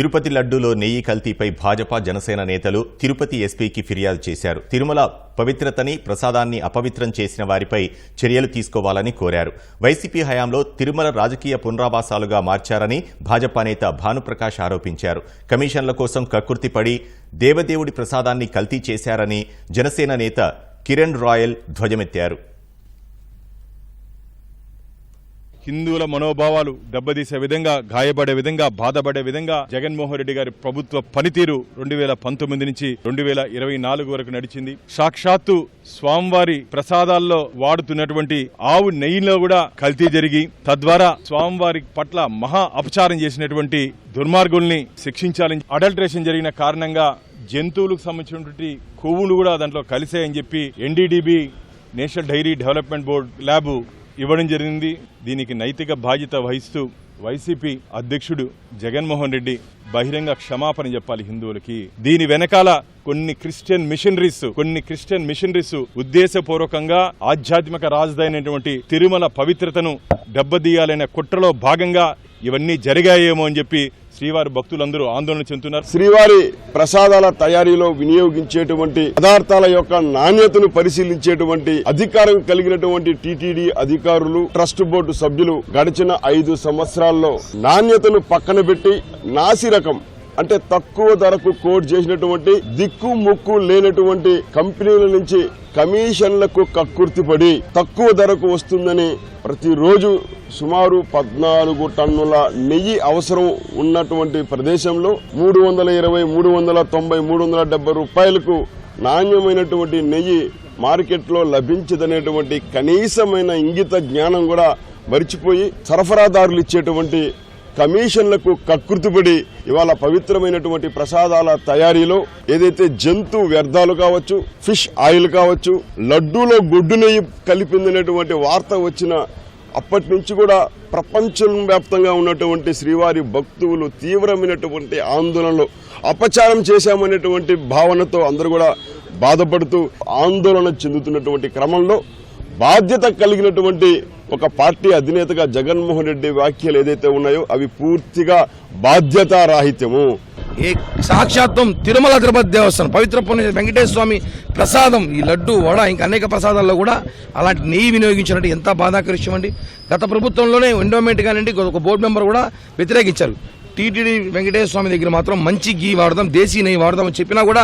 తిరుపతి లడ్డూలో నెయ్యి కల్తీపై భాజపా జనసేన నేతలు తిరుపతి ఎస్పీకి ఫిర్యాదు చేశారు. తిరుమల పవిత్రతని ప్రసాదాన్ని అపవిత్రం చేసిన వారిపై చర్యలు తీసుకోవాలని కోరారు. వైసీపీ హయాంలో తిరుమల రాజకీయ పునరావాసాలుగా మార్చారని భాజపా నేత భానుప్రకాష్ ఆరోపించారు. కమిషన్ల కోసం కక్కుర్తిపడి దేవదేవుడి ప్రసాదాన్ని కల్తీ చేశారని జనసేన నేత కిరణ్ రాయల్ ధ్వజమెత్తారు. హిందువుల మనోభావాలు దెబ్బతీసే విధంగా గాయపడే విధంగా బాధపడే విధంగా జగన్మోహన్ రెడ్డి గారి ప్రభుత్వ పనితీరు రెండు వేల పంతొమ్మిది నుంచి రెండు వేల ఇరవై నాలుగు వరకు నడిచింది. సాక్షాత్తు స్వామివారి ప్రసాదాల్లో వాడుతున్నటువంటి ఆవు నెయ్యిలో కూడా కల్తీ జరిగి తద్వారా స్వామివారి పట్ల మహా అపచారం చేసినటువంటి దుర్మార్గుల్ని శిక్షించాలని అడల్ట్రేషన్ జరిగిన కారణంగా జంతువులకు సంబంధించినటువంటి కొవ్వులు కూడా దాంట్లో కలిసాయని చెప్పి NDDB national dairy development board lab ఇవ్వడం జరిగింది. దీనికి నైతిక బాధ్యత వహిస్తూ వైసీపీ అధ్యక్షుడు జగన్మోహన్ రెడ్డి బహిరంగ క్షమాపణ చెప్పాలి హిందువులకి. దీని వెనకాల కొన్ని క్రిస్టియన్ మిషనరీస్ కొన్ని క్రిస్టియన్ మిషనరీస్ ఉద్దేశపూర్వకంగా ఆధ్యాత్మిక రాజధాని తిరుమల పవిత్రతను దెబ్బతీయాలనే కుట్రలో భాగంగా ఇవన్నీ జరిగాయేమో అని చెప్పి శ్రీవారి భక్తులందరూ ఆందోళన చెందుతున్నారు. శ్రీవారి ప్రసాదాల తయారీలో వినియోగించేటువంటి పదార్థాల యొక్క నాణ్యతను పరిశీలించేటువంటి అధికారం కలిగినటువంటి టీటీడీ అధికారులు ట్రస్ట్ బోర్డు సభ్యులు గడిచిన ఐదు సంవత్సరాల్లో నాణ్యతను పక్కన పెట్టి నాసి రకం అంటే తక్కువ ధరకు కోట్ చేసినటువంటి దిక్కు ముక్కు లేనటువంటి కంపెనీల నుంచి కమిషన్లకు కక్కుర్తిపడి తక్కువ ధరకు వస్తుందని ప్రతిరోజు సుమారు పద్నాలుగు టన్నుల నెయ్యి అవసరం ఉన్నటువంటి ప్రదేశంలో మూడు వందల ఇరవై మూడు వందల తొంభై మూడు వందల డెబ్బై రూపాయలకు నాణ్యమైనటువంటి నెయ్యి మార్కెట్లో లభించదనేటువంటి కనీసమైన ఇంగిత జ్ఞానం కూడా మరిచిపోయి సరఫరాదారులు ఇచ్చేటువంటి కమిషన్లకు కకృతిపడి ఇవాళ పవిత్రమైనటువంటి ప్రసాదాల తయారీలో ఏదైతే జంతు వ్యర్థాలు కావచ్చు ఫిష్ ఆయిల్ కావచ్చు లడ్డూలో గొడ్డు నెయ్యి కలిపిందనేటువంటి వార్త వచ్చిన అప్పటి నుంచి కూడా ప్రపంచం వ్యాప్తంగా ఉన్నటువంటి శ్రీవారి భక్తులు తీవ్రమైనటువంటి ఆందోళనలో అపచారం చేశామనేటువంటి భావనతో అందరూ కూడా బాధపడుతూ ఆందోళన చెందుతున్నటువంటి క్రమంలో బాధ్యత కలిగినటువంటి ఒక పార్టీ అధినేతగా జగన్మోహన్ రెడ్డి వ్యాఖ్యలు ఏదైతే ఉన్నాయో అవి పూర్తిగా బాధ్యతారాహిత్యము. ఏ సాక్షాత్వం తిరుమల తిరుపతి దేవస్థానం పవిత్ర పుణ్య వెంకటేశ్వర స్వామి ప్రసాదం ఈ లడ్డు వడ ఇంకా అనేక ప్రసాదాల్లో కూడా అలాంటి నెయ్యి వినియోగించినట్టు ఎంత బాధాకర అండి. గత ప్రభుత్వంలోనే ఎండోమెంట్ కానివ్వండి ఒక బోర్డు మెంబర్ కూడా వ్యతిరేకించారు. టీటీడీ వెంకటేశ్వర స్వామి దగ్గర మాత్రం మంచి గీ వాడదాం దేశీ నెయ్యి వాడదాం అని చెప్పినా కూడా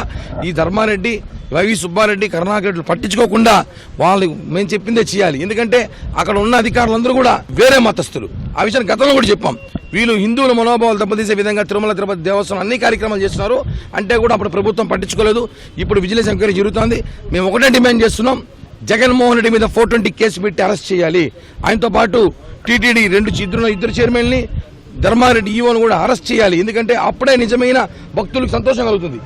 ఈ ధర్మారెడ్డి వైవి సుబ్బారెడ్డి కరుణాకరెడ్డి పట్టించుకోకుండా వాళ్ళు మేము చెప్పిందే చేయాలి. ఎందుకంటే అక్కడ ఉన్న అధికారులందరూ కూడా వేరే మతస్థులు. ఆ విషయాన్ని గతంలో కూడా చెప్పాం. వీళ్ళు హిందువుల మనోభావాలు దెబ్బతీసే విధంగా తిరుమల తిరుపతి దేవస్థానం అన్ని కార్యక్రమాలు చేస్తున్నారు. అంటే కూడా అప్పుడు ప్రభుత్వం పట్టించుకోలేదు. ఇప్పుడు విజిలెన్స్ ఎంక్వైరీ జరుగుతోంది. మేము ఒకటే డిమాండ్ చేస్తున్నాం. జగన్మోహన్ రెడ్డి మీద ఫోర్ ట్వంటీ కేసు పెట్టి అరెస్ట్ చేయాలి. ఆయనతో పాటు టీటీడీ రెండు ఇద్దరు ఇద్దరు చైర్మన్ని ధర్మారెడ్డి ఈవోను కూడా అరెస్ట్ చేయాలి. ఎందుకంటే అప్పుడే నిజమైన భక్తులకు సంతోషం కలుగుతుంది.